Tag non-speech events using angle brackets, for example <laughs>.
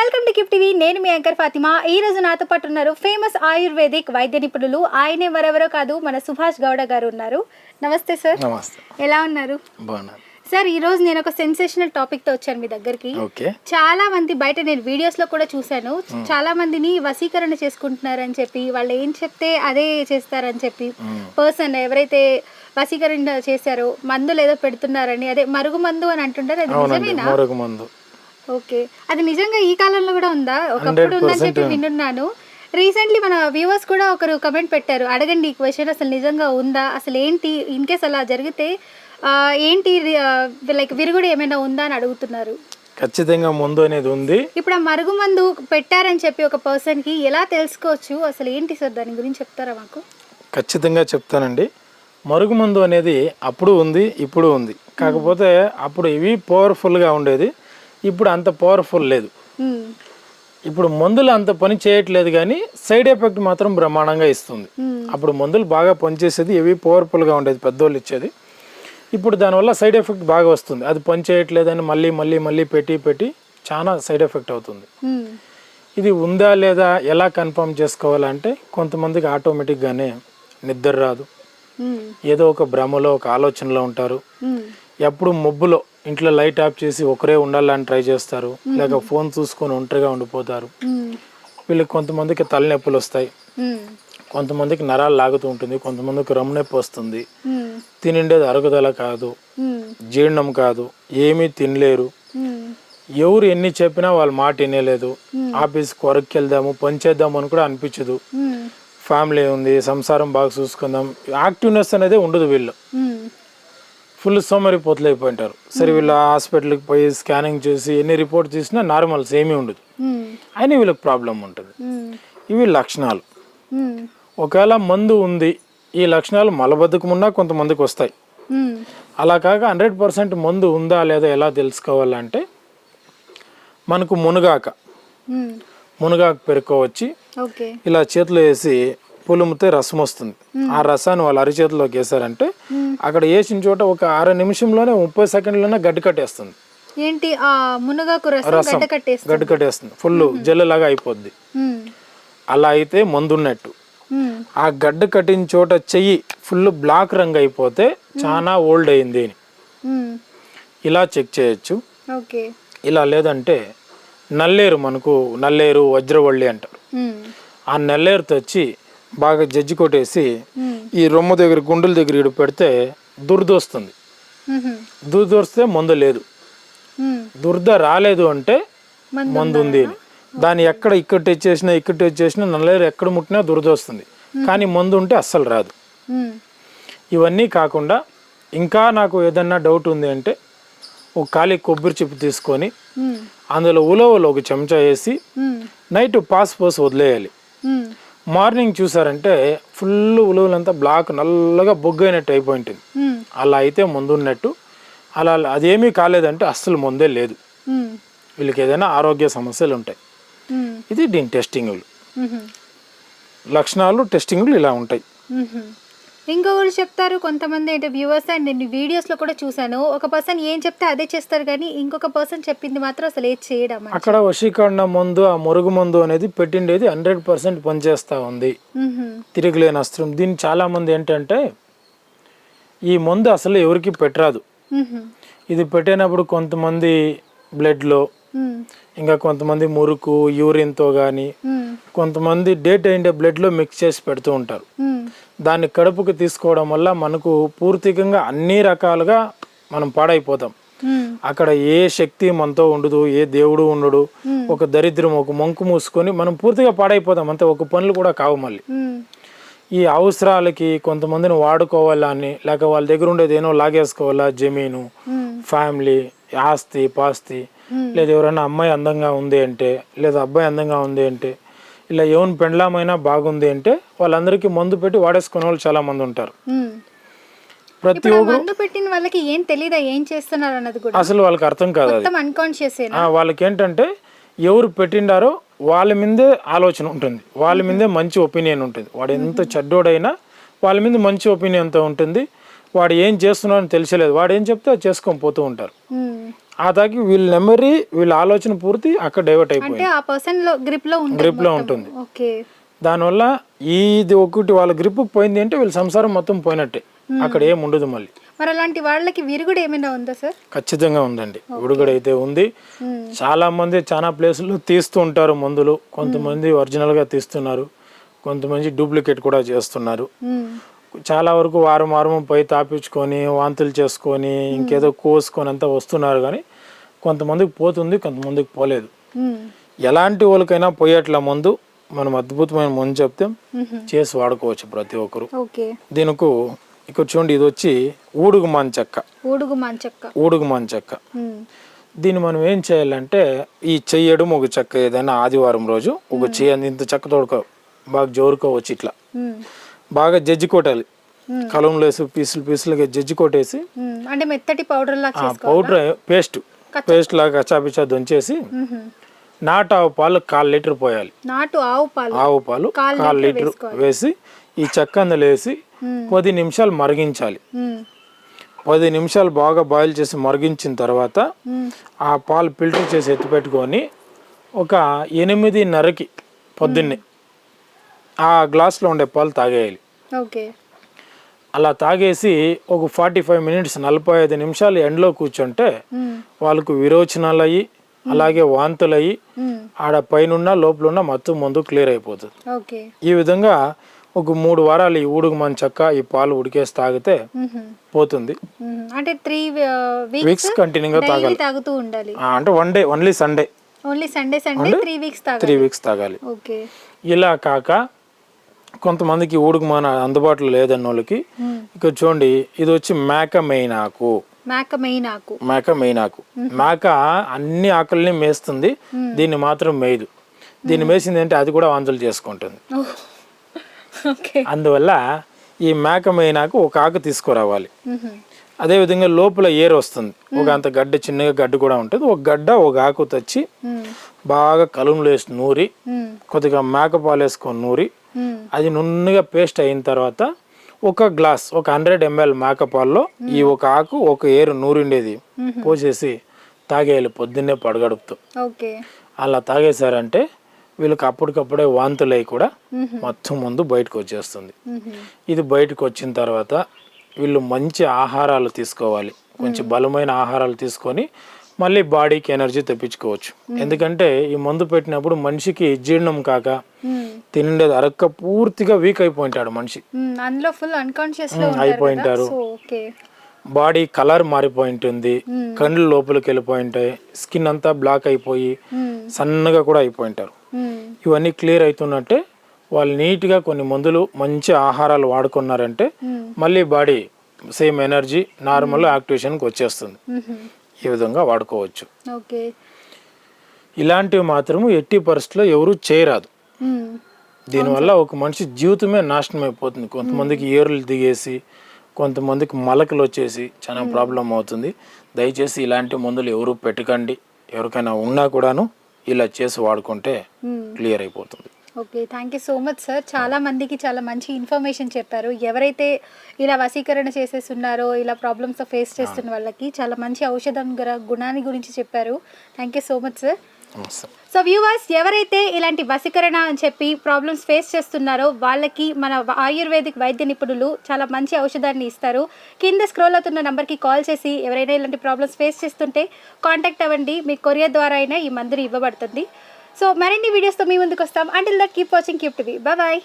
Welcome to gift TV. నేను మీ anchor Fatima. ఈ రోజు నాతో పాటు ఉన్నారు ఫేమస్ ఆయుర్వేదిక్ వైద్య నిపుణులు. ఆయనే మరెవరో కాదు మన సుభాష్ గౌడ గారు ఉన్నారు. నమస్తే సార్. నమస్తే. ఎలా ఉన్నారు? సార్ ఈ రోజు నేను ఒక సెన్సేషనల్ టాపిక్తో వచ్చాను మీ దగ్గరికి. చాలా మంది బయట నేను వీడియోస్లో కూడా చూశాను. చాలా మందిని వశీకరణ చేసుకుంటున్నారని చెప్పి వాళ్ళు ఏం చెప్తే అదే చేస్తారని చెప్పి పర్సన్ ఎవరైతే వశీకరణ చేశారో మందులు ఏదో పెడుతున్నారని అదే మరుగు మందు అని అంటుంటారు అది నిజమేనా? మందు. ఓకే. అది నిజంగా ఈ కాలంలో కూడా ఉందా? ఒకప్పుడు ఉందని చెప్పి వినున్నాను రీసెంట్లీ మన వ్యూవర్స్ కూడా ఒకరు కమెంట్ పెట్టారు. అడగండి ఈ క్వశ్చన్ అసలు నిజంగా ఉందా? అసలు ఏంటి? ఇన్ కేస్ అలా జరిగితే ఏంటి లైక్ విరుగుడు ఏమైనా ఉందా అని అడుగుతున్నారు. ఖచ్చితంగా మందు అనేది ఉంది. ఇప్పుడు ఆ మరుగు మందు పెట్టారని చెప్పి ఒక పర్సన్కి ఎలా తెలుసుకోవచ్చు? అసలు ఏంటి సార్? దాని గురించి చెప్తారా మాకు? ఖచ్చితంగా చెప్తానండి. మరుగు మందు అనేది అప్పుడు ఉంది ఇప్పుడు ఉంది. కాకపోతే అప్పుడు ఇవి పవర్ఫుల్గా ఉండేది. ఇప్పుడు అంత పవర్ఫుల్ లేదు. ఇప్పుడు మందులు అంత పని చేయట్లేదు కానీ సైడ్ ఎఫెక్ట్ మాత్రం బ్రహ్మాండంగా ఇస్తుంది. అప్పుడు మందులు బాగా పనిచేసేది ఇవి పవర్ఫుల్గా ఉండేది పెద్దోళ్ళు ఇచ్చేది. ఇప్పుడు దానివల్ల సైడ్ ఎఫెక్ట్ బాగా వస్తుంది. అది పని చేయట్లేదని మళ్ళీ మళ్ళీ మళ్ళీ పెట్టి పెట్టి చాలా సైడ్ ఎఫెక్ట్ అవుతుంది. ఇది ఉందా లేదా ఎలా కన్ఫర్మ్ చేసుకోవాలంటే కొంతమందికి ఆటోమేటిక్గానే నిద్ర రాదు. ఏదో ఒక భ్రమలో ఒక ఆలోచనలో ఉంటారు. ఎప్పుడు మబ్బులో ఇంట్లో లైట్ ఆఫ్ చేసి ఒకరే ఉండాలని ట్రై చేస్తారు. లేక ఫోన్ చూసుకొని ఒంటరిగా ఉండిపోతారు. వీళ్ళకి కొంతమందికి తలనొప్పులు వస్తాయి. కొంతమందికి నరాలు లాగుతూ ఉంటుంది. కొంతమందికి రొమ్ము నొప్పి వస్తుంది. తినిండేది అరుగుదల కాదు. జీర్ణం కాదు. ఏమీ తినలేరు. ఎవరు ఎన్ని చెప్పినా వాళ్ళ మాట వినేలేదు. ఆఫీస్కి వర్క్కి వెళ్దాము పని చేద్దాం అని కూడా అనిపించదు. ఫ్యామిలీ ఉంది సంసారం బాగా చూసుకుందాం. యాక్టివ్నెస్ అనేది ఉండదు వీళ్ళు. ఫుల్ సోమరిపోతులు అయిపోయింటారు సరే వీళ్ళు హాస్పిటల్కి పోయి స్కానింగ్ చేసి ఎన్ని రిపోర్ట్ చేసినా నార్మల్స్ ఏమీ ఉండదు. అయినా వీళ్ళకి ప్రాబ్లం ఉంటుంది. ఇవి లక్షణాలు. ఒకవేళ మందు ఉంది ఈ లక్షణాలు మలబద్ధకమున్నా కొంతమందికి వస్తాయి. అలా కాక హండ్రెడ్ పర్సెంట్ మందు ఉందా లేదా ఎలా తెలుసుకోవాలంటే మనకు మునగాక. మునగాకు పెరుక్కోవచ్చి ఇలా చేతిలో వేసి పులుముతే రసం వస్తుంది. ఆ రసాన్ని వాళ్ళు అరిచేతిలోకి వేసారంటే అక్కడ వేసిన చోట ఒక అర నిమిషంలోనే ముప్పై సెకండ్లోనే గడ్డి కట్టేస్తుంది. ఏంటి? ఆ మునగాకు రసం గడ్డ కట్టేస్తుంది. ఫుల్ జల్లెలాగా అయిపోద్ది. అలా అయితే మందు ఉన్నట్టు ఉమ్, ఆ గడ్డ కట్టిన చోట చెయ్యి ఫుల్ బ్లాక్ రంగు అయిపోతే చాలా ఓల్డ్ అయింది అని. ఇలా చెక్ చేయొచ్చు. ఓకే. ఇలా లేదంటే నల్లేరు మనకు నల్లేరు వజ్రవల్లి అంటారు. ఆ నల్లేరు తెచ్చి బాగా జజ్జి కొట్టేసి ఈ రొమ్ము దగ్గర గుండెల దగ్గర ఇడు పెడితే దురద వస్తుంది ఉహు, దురద వస్తే మందు లేదు. దురద రాలేదు అంటే మందు ఉంది దాన్ని ఎక్కడ ఇక్కడ టచ్ చేసినా ఇక్కడ టచ్ చేసినా నల్లేరు ఎక్కడ ముట్టినా దురద వస్తుంది కానీ మందు ఉంటే అస్సలు రాదు. ఇవన్నీ కాకుండా ఇంకా నాకు ఏదన్నా డౌట్ ఉంది అంటే ఒక ఖాళీ కొబ్బరి చిప్పు తీసుకొని అందులో ఉలవలు ఒక చెంచా వేసి నైట్ పాస్ పోసి వదిలేయాలి. మార్నింగ్ చూసారంటే ఫుల్ ఉలవలంతా బ్లాక్ నల్లగా బొగ్గైనట్టు అయిపోయి ఉంటుంది అలా అయితే ముందు ఉన్నట్టు అలా అదేమీ కాలేదంటే అస్సలు ముందే లేదు. వీళ్ళకి ఏదైనా ఆరోగ్య సమస్యలు ఉంటాయి. ఇది దీని టెస్టింగ్లు. లక్షణాలు టెస్టింగ్లు ఇలా ఉంటాయి. ఇంకొకరు చెప్తారు కొంతమంది అంటే వ్యూవర్స్ అండ్ నేను వీడియోస్లో కూడా చూశాను. ఒక పర్సన్ ఏం చెప్తే అదే చేస్తారు కానీ ఇంకొక పర్సన్ చెప్పింది మాత్రం అసలు ఏది చేయడం. అక్కడ వశీకరణ మందు ఆ మురుగు మందు అనేది పెట్టిండేది హండ్రెడ్ పర్సెంట్ పనిచేస్తూ ఉంది. తిరిగిలేని అస్త్రం. దీన్ని చాలామంది ఏంటంటే ఈ మందు అసలు ఎవరికి పెట్టరాదు. ఇది పెట్టినప్పుడు కొంతమంది బ్లడ్లో ఇంకా కొంతమంది మురుకు యూరిన్తో కానీ కొంతమంది డేట్ అయిండే బ్లడ్లో మిక్స్ చేసి పెడుతూ ఉంటారు. దాన్ని కడుపుకి తీసుకోవడం వల్ల మనకు పూర్తికంగా అన్ని రకాలుగా మనం పాడైపోతాం. అక్కడ ఏ శక్తి మనతో ఉండదు ఏ దేవుడు ఉండడు. ఒక దరిద్రం ఒక మంకు మూసుకొని మనం పూర్తిగా పాడైపోతాం. అంతే ఒక పనులు కూడా కావు మళ్ళీ. ఈ అవసరాలకి కొంతమందిని వాడుకోవాలా అని లేక వాళ్ళ దగ్గర ఉండేది ఏనో లాగేసుకోవాలా జమీను ఫ్యామిలీ ఆస్తి పాస్తి లేదా ఎవరైనా అమ్మాయి అందంగా ఉంది అంటే లేదా అబ్బాయి అందంగా ఉంది అంటే ఇలా ఎవరిని పెండ్లామైనా బాగుంది అంటే వాళ్ళందరికీ మందు పెట్టి వాడేసుకునే వాళ్ళు చాలా మంది ఉంటారు. ప్రతి మందు పెట్టిన వాళ్ళకి ఏం తెలీదా ఏం చేస్తున్నారు అన్నది కూడా? అసలు వాళ్ళకి అర్థం కాదు అన్కాన్షియస్ వాళ్ళకి ఏంటంటే ఎవరు పెట్టిండారో వాళ్ళ మీదే ఆలోచన ఉంటుంది. వాళ్ళ మీదే మంచి ఒపీనియన్ ఉంటుంది. వాడు ఎంత చెడ్డోడైనా వాళ్ళ మీద మంచి ఒపీనియన్తో ఉంటుంది. వాడు ఏం చేస్తున్నాడని తెలిసలేదు. వాడు ఏం చెప్తే అది చేసుకొని పోతూ ఉంటారు. ఆ తాకి వీళ్ళ మెమరీ వీళ్ళ ఆలోచన పూర్తి అక్కడ డైవర్ట్ అయిపోయింది. గ్రిప్లో ఉంటుంది దానివల్ల ఇది ఒకటి వాళ్ళ గ్రిప్ పోయింది అంటే వీళ్ళ సంసారం మొత్తం పోయినట్టే. అక్కడ ఏం ఉండదు మళ్ళీ. మరి అలాంటి వాళ్ళకి విరుగుడు ఏమైనా ఉందా సార్? ఖచ్చితంగా ఉందండి. ఉడుగడ అయితే ఉంది. చాలా మంది చాలా ప్లేసుల్లో తీస్తూ ఉంటారు మందులు. కొంతమంది ఒరిజినల్గా తీస్తున్నారు. కొంతమంది డూప్లికేట్ కూడా చేస్తున్నారు. చాలా వరకు వారం వారం పోయి తాపించుకొని వాంతులు చేసుకొని ఇంకేదో కోసుకొని అంతా వస్తున్నారు కానీ కొంతమందికి పోతుంది కొంతమందికి పోలేదు. ఎలాంటి వాళ్ళకైనా పోయేట్ల మందు మనం అద్భుతమైన మందు చెప్తే. చేసి వాడుకోవచ్చు ప్రతి ఒక్కరు. దీనికి ఇక్కడ చూడండి ఇది వచ్చి ఊడుగు చెక్క ఊడుగు మంచక్క. ఊడుగు చెక్క మ్మ్. దీన్ని మనం ఏం చేయాలంటే ఈ చెయ్యడం ఒక చెక్క ఏదైనా ఆదివారం రోజు ఒక చెయ్యి ఇంత చెక్క తోడుకో బాగా జోరుకోవచ్చు ఇట్లా. బాగా జడ్జి కొట్టాలి. కలంలో వేసి పీసులు పీసులుగా జడ్జి కొట్టేసి. అంటే మెత్తటి పౌడర్ లాగా పౌడర్ పేస్ట్ పేస్ట్ లాగా కచ్చాపిచ్చా దంచేసి. నాటు ఆవు పాలు కాల్ లీటర్ పోయాలి నాటు ఆవు పాలు ఆవు పాలు కాల్ లీటర్. వేసి ఈ చెక్క వేసి. పది నిమిషాలు మరిగించాలి. పది నిమిషాలు బాగా బాయిల్ చేసి మరిగించిన తర్వాత. ఆ పాలు ఫిల్టర్ చేసి ఎత్తిపెట్టుకొని ఒక ఎనిమిదిన్నరకి పొద్దున్నే ఆ గ్లాస్లో ఉండే పాలు తాగేయాలి. ఓకే. అలా తాగేసి ఒక ఫార్టీ ఫైవ్ మినిట్స్ నలభై ఐదు నిమిషాలు ఎండలో కూర్చుంటే. వాళ్ళకు విరోచనాలు అయ్యి అలాగే వాంతులు అయ్యి. ఆడ పైనున్న లోపలున్న మొత్తం మందు క్లియర్ అయిపోతుంది. ఓకే. ఈ విధంగా ఒక మూడు వారాలు ఈ ఊడుగు మన చక్క ఈ పాలు ఉడికేసి తాగితే. పోతుంది. అంటే త్రీ వీక్స్ కంటిన్యూగా తాగాలి. తాగుతూ ఉండాలి. అంటే one day only Sunday only Sunday Sunday three weeks three weeks తాగాలి. ఓకే. ఇలా కాక కొంతమందికి ఊడుగు మన అందుబాటులో లేదన్న వాళ్ళకి. ఇక్కడ చూడండి ఇది వచ్చి మేక మెయిన్ ఆకు మేక మెయిన్ ఆకు మేక మెయిన్ ఆకు మేక అన్ని ఆకుల్ని మేస్తుంది దీన్ని మాత్రం మేయదు. దీన్ని మేసింది అంటే అది కూడా వాంతులు చేసుకుంటుంది. <laughs> అందువల్ల ఈ మేక మెయిన్ ఆకు ఒక ఆకు తీసుకురావాలి. అదేవిధంగా లోపల ఏరు వస్తుంది ఒక అంత గడ్డ చిన్నగా గడ్డ కూడా ఉంటుంది ఒక గడ్డ ఒక ఆకు తెచ్చి. బాగా కలుములు వేసి నూరి. కొద్దిగా మేకపాలు వేసుకొని నూరి. అది నున్నగా పేస్ట్ అయిన తర్వాత ఒక గ్లాస్ ఒక హండ్రెడ్ ఎంఎల్ మేకపాల్లో ఈ ఒక ఆకు ఒక ఏరు నూరిండేది పోసేసి తాగేయాలి పొద్దున్నే పడగడుపుతూ అలా తాగేశారంటే వీళ్ళకి అప్పటికప్పుడే వాంతులు కూడా. మొత్తం ముందు బయటకు వచ్చేస్తుంది. ఇది బయటకు వచ్చిన తర్వాత వీళ్ళు మంచి ఆహారాలు తీసుకోవాలి కొంచెం బలమైన ఆహారాలు తీసుకొని మళ్ళీ బాడీకి ఎనర్జీ తెప్పించుకోవచ్చు ఎందుకంటే ఈ మందు పెట్టినప్పుడు మనిషికి జీర్ణం కాక. తిండేది అరక్క పూర్తిగా వీక్ అయిపోయింటాడు మనిషి మ్మ్. అందులో ఫుల్ అన్కాన్షియస్లో అయిపోయి ఉంటారు బాడీ కలర్ మారిపోయి ఉంటుంది. కండ్లు లోపలికి వెళ్ళిపోయి ఉంటాయి స్కిన్ అంతా బ్లాక్ అయిపోయి. సన్నగా కూడా అయిపోయి ఉంటారు. ఇవన్నీ క్లియర్ అవుతున్నట్టే వాళ్ళు నీట్గా కొన్ని మందులు మంచి ఆహారాలు వాడుకున్నారంటే. మళ్ళీ బాడీ సేమ్ ఎనర్జీ నార్మల్ యాక్టివేషన్కి వచ్చేస్తుంది. ఈ విధంగా వాడుకోవచ్చు. ఓకే. ఇలాంటివి మాత్రము ఎట్టి పరిస్థితుల్లో ఎవరు చేయరాదు. దీనివల్ల ఒక మనిషి జీవితమే నాశనం అయిపోతుంది. కొంతమందికి ఏర్లు దిగేసి కొంతమందికి మలకలు వచ్చేసి చాలా ప్రాబ్లం అవుతుంది. దయచేసి ఇలాంటి మందులు ఎవరు పెట్టకండి. ఎవరికైనా ఉన్నా కూడాను ఇలా చేసి వాడుకుంటే. క్లియర్ అయిపోతుంది. Okay thank you so much sir చాలా మందికి చాలా మంచి ఇన్ఫర్మేషన్ చెప్పారు. ఎవరైతే ఇలా వశీకరణ చేసేస్తున్నారో ఇలా ప్రాబ్లమ్స్ ఫేస్ చేస్తున్న వాళ్ళకి చాలా మంచి ఔషధం గుణాన్ని గురించి చెప్పారు. Thank you so much sir. So viewers ఎవరైతే ఇలాంటి వశీకరణ అని చెప్పి ప్రాబ్లమ్స్ ఫేస్ చేస్తున్నారో వాళ్ళకి మన ఆయుర్వేదిక్ వైద్య నిపుణులు చాలా మంచి ఔషధాన్ని ఇస్తారు. కింద స్క్రోల్ అవుతున్న నెంబర్కి కాల్ చేసి ఎవరైనా ఇలాంటి ప్రాబ్లమ్స్ ఫేస్ చేస్తుంటే కాంటాక్ట్ అవ్వండి. మీ కొరియర్ ద్వారా అయినా ఈ మందుని ఇవ్వబడుతుంది. సో మరిన్ని వీడియోస్తో మీ ముందుకు వస్తాం until that keep watching keep TV bye